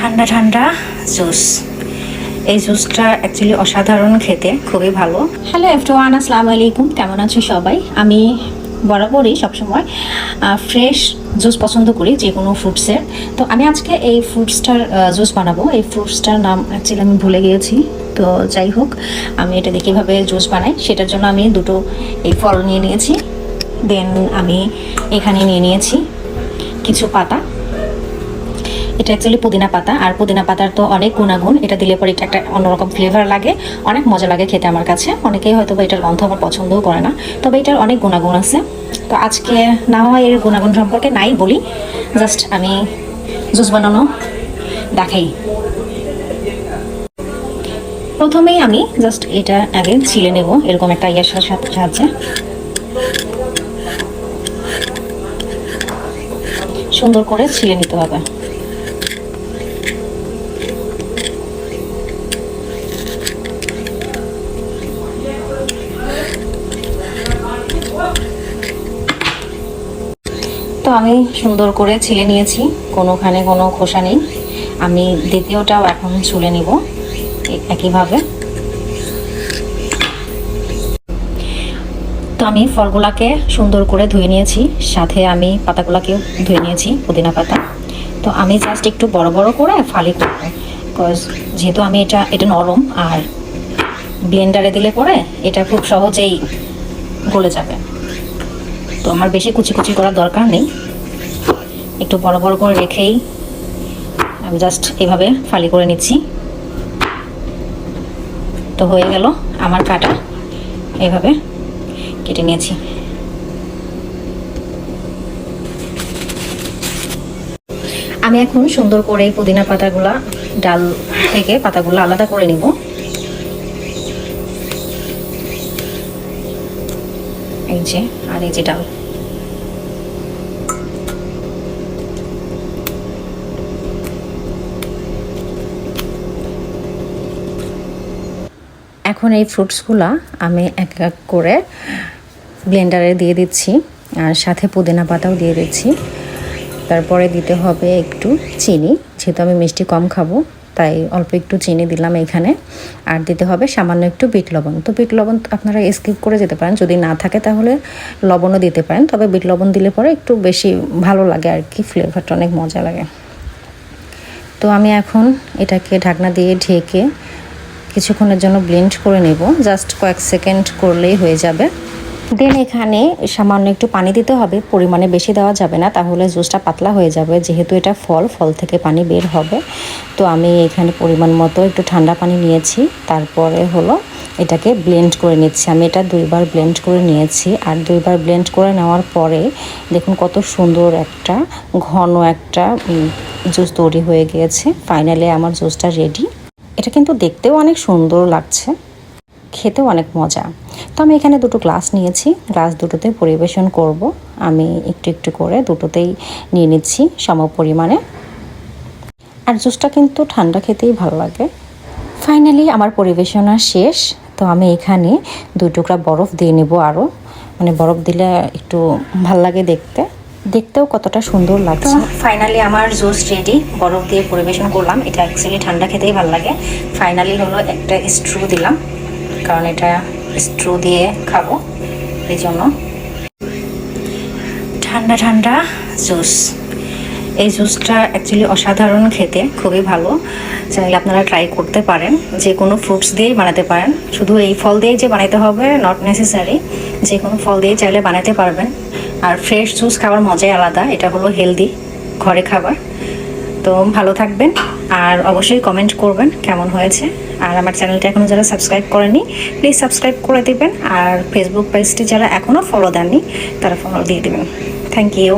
ঠান্ডা ঠান্ডা জুস। এই জুসটা অ্যাকচুয়ালি অসাধারণ খেতে, খুবই ভালো। হ্যালো এফটোয়ান আসসালামু আলাইকুম। কেমন আছো সবাই? আমি বরাবরই সবসময় ফ্রেশ জুস পছন্দ করি, যে কোনো ফ্রুটসের তো আমি আজকে এই ফ্রুটসটার জুস বানাবো। এই ফ্রুটসটার নাম অ্যাকচুয়ালি আমি ভুলে গিয়েছি। তো যাই হোক, আমি এটা দেখে কীভাবে জুস বানাই। সেটার জন্য আমি দুটো এই ফল নিয়ে নিয়েছি। দেন আমি এখানে নিয়ে নিয়েছি কিছু পাতা। এটা অ্যাকচুয়ালি পুদিনা পাতা, আর পুদিনা পাতার তো অনেক গুণাগুণ। এটা দিলে পরে এটা একটা অন্যরকম ফ্লেভার লাগে, অনেক মজা লাগে খেতে আমার কাছে। অনেকেই হয়তো বা এটার গন্ধ আমার পছন্দও করে না, তবে এটার অনেক গুণাগুণ আছে। তো আজকে না হয় এর গুণাগুণ সম্পর্কে নাই বলি জাস্ট আমি জুস বানানো দেখাই। প্রথমেই আমি জাস্ট এটা আগে ছিলে নেব, এরকম একটা ইয়ার সাথে সাহায্যে। সুন্দর করে ছিলে নিতে হবে। তো আমি সুন্দর করে ছিলে নিয়েছি, কোনোখানে কোনো খোসা নেই। আমি দ্বিতীয়টাও এখন ছুলে নিব একইভাবে। তো আমি ফলগুলাকে সুন্দর করে ধুয়ে নিয়েছি, সাথে আমি পাতাগুলাকেও ধুয়ে নিয়েছি, পুদিনা পাতা। তো আমি জাস্ট একটু বড় বড় করে ফালি করব বিকজ যেহেতু আমি এটা এটা নরম, আর ব্লেন্ডারে দিলে পরে এটা খুব সহজেই গলে যাবে। তো আমার বেশি কুচি কুচি করার দরকার নেই। একটু বড় বড় করে রেখেই আমি জাস্ট এভাবে ফালি করে নিচ্ছি। তো হয়ে গেল আমার কাটা। এভাবে কেটে নিয়েছি। আমি এখন সুন্দর করে পুদিনা পাতাগুলা, ডাল থেকে পাতাগুলো আলাদা করে নিব। এই যে, আর এই যে ডাল। এখন এই ফ্রুটসগুলা আমি এক এক করে ব্লেন্ডারে দিয়ে দিচ্ছি, আর সাথে পুদিনা পাতাও দিয়ে দিচ্ছি। তারপরে দিতে হবে একটু চিনি, যেহেতু আমি মিষ্টি কম খাব। তাই অল্প একটু চিনি দিলাম এখানে আর দিতে হবে সামান্য একটু বিট লবণ। তো বিট লবণ আপনারা স্কিপ করে যেতে পারেন। যদি না থাকে তাহলে লবণও দিতে পারেন। তবে বিট লবণ দিলে পরে একটু বেশি ভালো লাগে আর কি। ফ্লেভারটা অনেক মজা লাগে। তো আমি এখন এটাকে ঢাকনা দিয়ে ঢেকে কিছুক্ষণের জন্য ব্লেন্ড করে নেব। জাস্ট কয়েক সেকেন্ড করলেই হয়ে যাবে। দেন এখানে সামান্য একটু পানি দিতে হবে, পরিমাণে বেশি দেওয়া যাবে না, তাহলে জুসটা পাতলা হয়ে যাবে। যেহেতু এটা ফল ফল থেকে পানি বের হবে। তো আমি এখানে পরিমাণ মতো একটু ঠান্ডা পানি নিয়েছি। তারপরে হলো এটাকে ব্লেন্ড করে নিচ্ছি। আমি এটা দুইবার ব্লেন্ড করে নিয়েছি। আর দুইবার ব্লেন্ড করে নেওয়ার পরে দেখুন কত সুন্দর একটা, ঘন একটা জুস তৈরি হয়ে গিয়েছে। ফাইনালি আমার জুসটা রেডি এটা কিন্তু দেখতেও অনেক সুন্দর লাগছে। খেতেও অনেক মজা। তো আমি এখানে দুটো গ্লাস নিয়েছি। গ্লাস দুটোতে পরিবেশন করব। আমি একটু একটু করে দুটোতেই নিয়ে নিচ্ছি সম পরিমাণে। আর জুসটা কিন্তু ঠান্ডা খেতেই ভালো লাগে। ফাইনালি আমার পরিবেশনা শেষ। তো আমি এখানে দুই টুকরা বরফ দিয়ে নেব আরও মানে বরফ দিলে একটু ভালো লাগে দেখতে। দেখতেও কতটা সুন্দর লাগছে। ফাইনালি আমার জুস রেডি বরফ দিয়ে পরিবেশন করলাম। এটা অ্যাকচুয়ালি ঠান্ডা খেতেই ভালো লাগে। ফাইনালি হলো একটা স্ট্রু দিলাম। কারণ এটা স্ট্রু দিয়ে খাব, এই জন্য। ঠান্ডা ঠান্ডা জুস। এই জুসটা অ্যাকচুয়ালি অসাধারণ খেতে, খুবই ভালো। চাইলে আপনারা ট্রাই করতে পারেন, যে কোনো ফ্রুটস দিয়েই বানাতে পারেন। শুধু এই ফল দিয়েই যে বানাতে হবে নট নেসেসারি যে কোনো ফল দিয়ে চাইলে বানাতে পারবেন। আর ফ্রেশ জুস খাওয়ার মজাই আলাদা, এটা হলো হেলদি ঘরে খাবার। তো ভালো থাকবেন, আর অবশ্যই কমেন্ট করবেন কেমন হয়েছে। আর আমার চ্যানেলটা এখনও যারা সাবস্ক্রাইব করেনি প্লিজ সাবস্ক্রাইব করে দেবেন। আর ফেসবুক পেজটি যারা এখনও ফলো দেননি, তারা ফলো দিয়ে দেবেন। Thank you